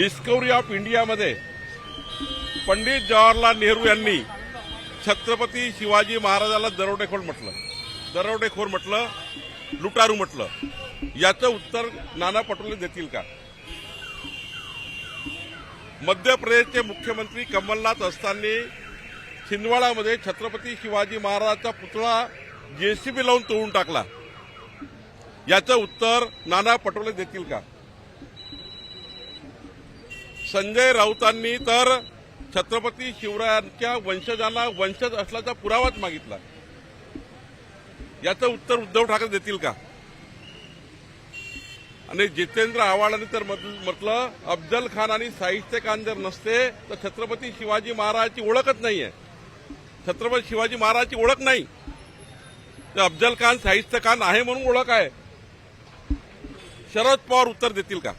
Discovery of इंडियामध्ये पंडित जवाहरलाल नेहरू यांनी छत्रपती शिवाजी महाराजाला दरोडेखोर म्हटलं. दरोडेखोर म्हटलं लुटारू म्हटलं. याचं उत्तर नाना पटोले देतील का? मध्य प्रदेशचे मुख्यमंत्री कमलनाथ असताना छिंदवाडामध्ये छत्रपती शिवाजी महाराजांचा पुतळा जेसीबी लावून तोडून टाकला. याचं उत्तर नाना पटोले देतील का? संजय राऊतांनी तर छत्रपती शिवरायांच्या वंशजांना वंशज असल्याचा पुरावाच मागितला. याचं उत्तर उद्धव ठाकरे देतील का? आणि जितेंद्र आव्हाडांनी तर म्हटलं अफजल खान आणि साहित्य खान जर नसते तर छत्रपती शिवाजी महाराजांची ओळखच नाहीये. छत्रपती शिवाजी महाराजांची ओळख नाही. तर अफजल खान साहित्य खान आहे म्हणून ओळख आहे. शरद पवार उत्तर देतील का?